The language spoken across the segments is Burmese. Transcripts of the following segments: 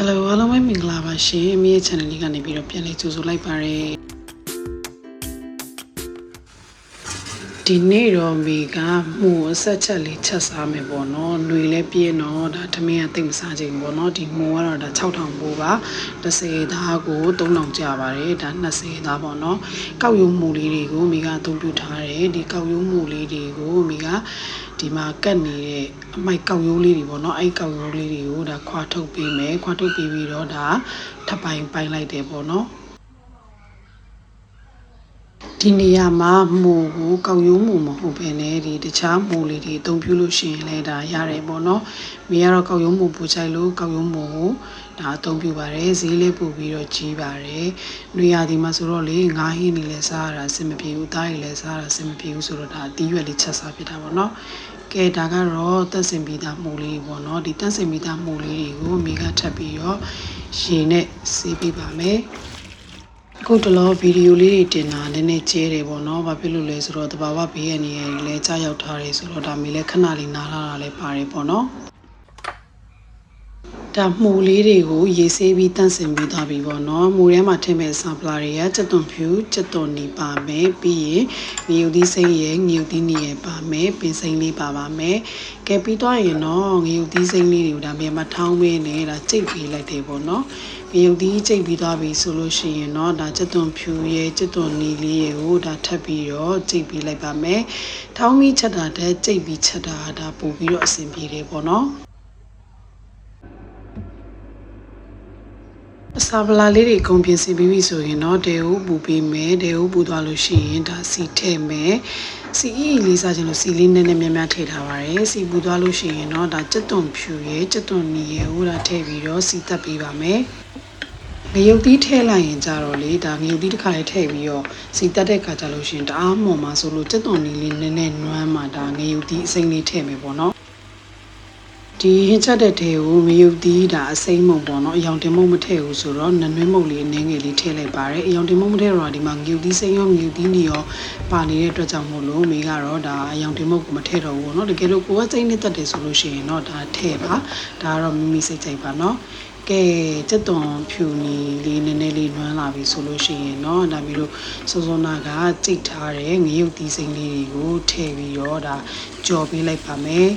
Hello အားလုံးပဲမင်္ဂလာပါရှင်အမေရဲ့ channel လေးကနေပြီးတော့ပြန်လေးကြိုဆိုလိုက်ပါရစေ ဒီနေ့တော့မိကမှုအဆက်ချက်လေးချက်စားမယ်ပေါ့နော်။ຫນွေလည်းပြည့်တော့ဒါထမင်းကတိတ်မစားချင်ဘူးပေါ့နော်။ဒီမှုကတော့ဒါ6000ပိုးပါ30သားကို3000ကျပါတယ်ဒါ20သားပေါ့နော်။ကောက်ရုံမှုလေးတွေကိုမိကအသုံးပြုထားတယ်ဒီကောက်ရုံမှုလေးတွေကိုမိကဒီမှာကတ်နေတဲ့အမိုက်ကောက်ရိုးလေးတွေပေါ့နော်အဲ့ကောက်ရိုးလေးတွေကိုဒါခွာထုတ်ပေးမယ်ခွာထုတ်ပေးပြီးတော့ဒါထပ်ပိုင်ပိုင်လိုက်တယ်ပေါ့နော် ဒီနေရာမှာမူကိုကောက်ရိုးမူမဟုတ်ဘဲနဲ့ဒီတခြားမူလေးတွေအသုံးပြုလို့ရှိရင်လည်းဒါရတယ်ပေါ့နော်မိကတော့ကောက်ရိုးမူပူချိုက်လို့ကောက်ရိုးမူကိုဒါအသုံးပြုပါတယ်ဈေးလေးပို့ပြီးတော့ကြီးပါတယ်။နှွေရာဒီမှာဆိုတော့လေငါးဟင်းနေလဲစားရတာအဆင်မပြေဘူး။သားရီလဲစားရတာအဆင်မပြေဘူးဆိုတော့ဒါအသီးရွက်လေးချက်စားဖြစ်တာပေါ့နော်။ကဲဒါကတော့တက်စင်ပြီးသားမှုလေးပေါ့နော်။ဒီတက်စင်ပြီးသားမှုလေးတွေကိုမိကထပ်ပြီးတော့ရေနဲ့ဆေးပေးပါမယ်။ အခုတလောဗီဒီယိုလေးတွေတင်တာနည်းနည်းကျဲတယ်ပေါ့နော်။ဘာဖြစ်လို့လဲဆိုတော့တဘာဝဘေးရနေရလဲကြားရောက်ထားတယ်ဆိုတော့ဒါမိလဲခဏလေးနားလာတာလည်းပါတယ်ပေါ့နော်။ ဒါမှုလေးတွေကိုရေဆေးပြီးတန့်စင်ပြီးသားပြီပေါ့နော်။မှုထဲမှာထည့်မဲ့ဆာပလာတွေကစက်သွန်ဖြူစက်သွန်နီပါမယ်ပြီးရင်ငရုတ်သီးစိမ့်ရဲ့ငရုတ်သီးနီရဲ့ပါမယ်ပင်စိမ့်လေးပါပါမယ်။ကဲပြီးတော့ရင်တော့ငရုတ်သီးစိမ့်လေးတွေကိုဒါမြန်မာထောင်းမင်းနဲ့ဒါကြိတ်ပေးလိုက်တယ်ပေါ့နော်။ငရုတ်သီးကြိတ်ပြီးသွားပြီဆိုလို့ရှိရင်တော့ဒါစက်သွန်ဖြူရဲ့စက်သွန်နီလေးရဲ့ကိုဒါထပ်ပြီးတော့ကြိတ်ပေးလိုက်ပါမယ်။ထောင်းပြီးချက်တာတဲ့ကြိတ်ပြီးချက်တာဒါပို့ပြီးတော့အဆင်ပြေတယ်ပေါ့နော်။ အစာပလာလေးတွေအကုန်ပြင်ဆင်ပြီးပြီဆိုရင်တော့ဒေဟုပူပေးမယ်ဒေဟုပူသွားလို့ရှိရင်ဒါစီထည့်မယ်စီအီလေးစားခြင်းလို့စီလေးနည်းနည်းများများထည့်ထားပါတယ်စီပူသွားလို့ရှိရင်တော့ဒါကြက်သွန်ဖြူရဲ့ကြက်သွန်နီရဲ့ဟိုဒါထည့်ပြီးတော့စီတက်ပေးပါမယ်ငရုတ်သီးထည့်လိုက်ရင်ကြတော့လေဒါငရုတ်သီးတစ်ခါလေးထည့်ပြီးတော့စီတက်တဲ့ခါကြလို့ရှိရင်တအားမော်မှာဆိုလို့ကြက်သွန်နီလေးနည်းနည်းနွမ်းမှာဒါငရုတ်သီးအစိမ့်လေးထည့်မယ်ပေါ့နော် ဒီဟင်းချက်တဲ့ထဲကိုမယုတ်သီးဒါအစိမ့်မုံပေါ့နော်အယောင်တင်မုံမထည့်ဘူးဆိုတော့နနွေးမုံလေးအနည်းငယ်လေးထည့်လိုက်ပါတယ်အယောင်တင်မုံမထည့်တော့ဒီမှာငယုတ်သီးစိမ့်ရောငယုတ်သီးနေရောပါနေတဲ့အတွက်ကြောင့်မို့လို့မိကတော့ဒါအယောင်တင်မုံကိုမထည့်တော့ဘူးပေါ့နော်တကယ်လို့ကိုယ်ကစိမ့်နေတတ်တယ်ဆိုလို့ရှိရင်တော့ဒါထည့်ပါဒါကတော့မိမိစိတ်ကြိုက်ပါနော်ကဲစက်သွန်ဖြူနီလေးနည်းနည်းလေးနွမ်းလာပြီဆိုလို့ရှိရင်เนาะဒါမျိုးလို့စောစောနာကကြိတ်ထားတဲ့ငရုတ်သီးစိမ့်လေးတွေကိုထည့်ပြီးတော့ဒါကြော်ပေးလိုက်ပါမယ်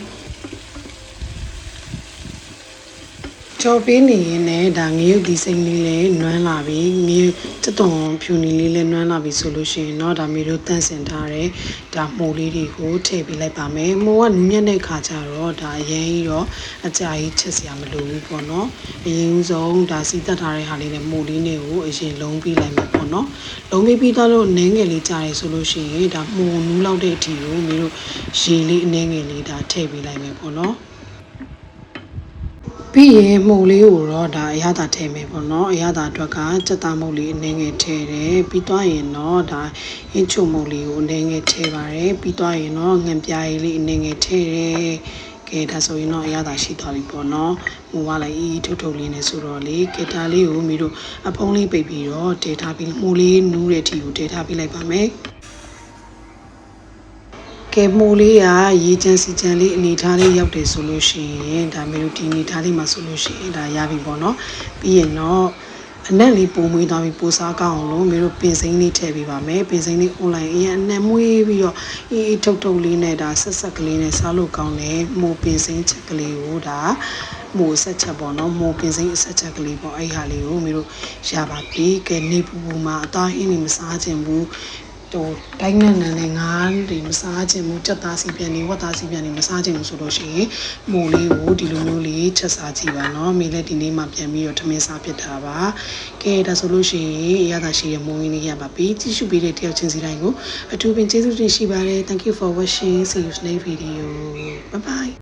ကြော်ပေးနေရင်လည်းဒါငရုတ်ဒီစိမ့်လေးလည်းနွမ်းလာပြီငရုတ်တက်တုံဖြူနီလေးလည်းနွမ်းလာပြီဆိုလို့ရှိရင်တော့ဒါမျိုးတို့တန့်စင်ထားတဲ့ဒါမှုလေးတွေကိုထည့်ပေးလိုက်ပါမယ်မှုကညက်တဲ့ခါကျတော့ဒါအရင်ကြီးတော့အကြာကြီးချက်စရာမလိုဘူးပေါ့နော်အရင်ဆုံးဒါစီတက်ထားတဲ့ဟာလေးနဲ့မှုလေးနဲ့ကိုအရင်လုံးပြီးလိုက်မယ်ပေါ့နော်လုံးပြီးပြီးတော့နင်းငယ်လေးကြာတယ်ဆိုလို့ရှိရင်ဒါမှုနူးလောက်တဲ့အထိကိုမျိုးရေလေးအနည်းငယ်လေးဒါထည့်ပေးလိုက်မယ်ပေါ့နော် ပြီးရင်မှုလေးကိုတော့ဒါအရသာထည့်မယ်ပေါ့နော်အရသာအတွက်ကစက်သားမုတ်လေးအနည်းငယ်ထည့်တယ်ပြီးသွားရင်တော့ဒါအင်းချုံမုတ်လေးကိုအနည်းငယ်ထည့်ပါတယ်ပြီးသွားရင်တော့ငံပြားရည်လေးအနည်းငယ်ထည့်တယ်ကဲဒါဆိုရင်တော့အရသာရှိသွားပြီပေါ့နော်မူဝလိုက်အီးထုတ်ထုတ်လေးနဲ့ဆိုတော့လေကဲဒါလေးကိုမိတို့အဖုံးလေးပိတ်ပြီးတော့တေထားပြီးမှုလေးနူးတဲ့အထိကိုတေထားပြီးလိုက်ပါမယ် ကဲမိုးလေးကရေချမ်းစီချမ်းလေးအနေထားလေးရောက်တယ်ဆိုလို့ရှိရင်ဒါမျိုးဒီအနေထားလေးမှာဆိုလို့ရှိရင်ဒါရပြီပေါ့နော်ပြီးရင်တော့အနက်လေးပုံမွေးသွားပြီးပိုစားကောင်းအောင်လို့မျိုးတို့ပင်စိမ့်လေးထည့်ပေးပါမယ်ပင်စိမ့်လေး online အရင်အနက်မွေးပြီးတော့အေးအေးထုတ်ထုတ်လေးနဲ့ဒါဆက်ဆက်ကလေးနဲ့စားလို့ကောင်းတယ်မိုးပင်စိမ့်ချက်ကလေးကိုဒါမိုးဆက်ချက်ပေါ့နော်မိုးပင်စိမ့်အဆက်ချက်ကလေးပေါ့အဲ့ဟာလေးကိုမျိုးတို့ရပါပြီကဲနေပူပူမှာအသားဟင်းနေမစားခြင်းဘူး ဟိုတိုင်းနဲ့နန်းနဲ့ငါးတွေမစားခြင်းဘူးကြက်သားစီပြန်နေဝက်သားစီပြန်နေမစားခြင်းဘူးဆိုလို့ရှိရင်မိုးလေးကိုဒီလိုမျိုးလေးချက်စားကြည့်ပါနော်မိလည်းဒီနေ့မှပြန်ပြီးတော့ထမင်းစားဖြစ်တာပါကဲဒါဆိုလို့ရှိရင်အရသာရှိတဲ့မိုးရင်းလေးရပါပြီကြည့်ရှုပေးတဲ့တယောက်ချင်းစီတိုင်းကိုအထူးပင်ကျေးဇူးတင်ရှိပါတယ် thank you for watching see you next video bye bye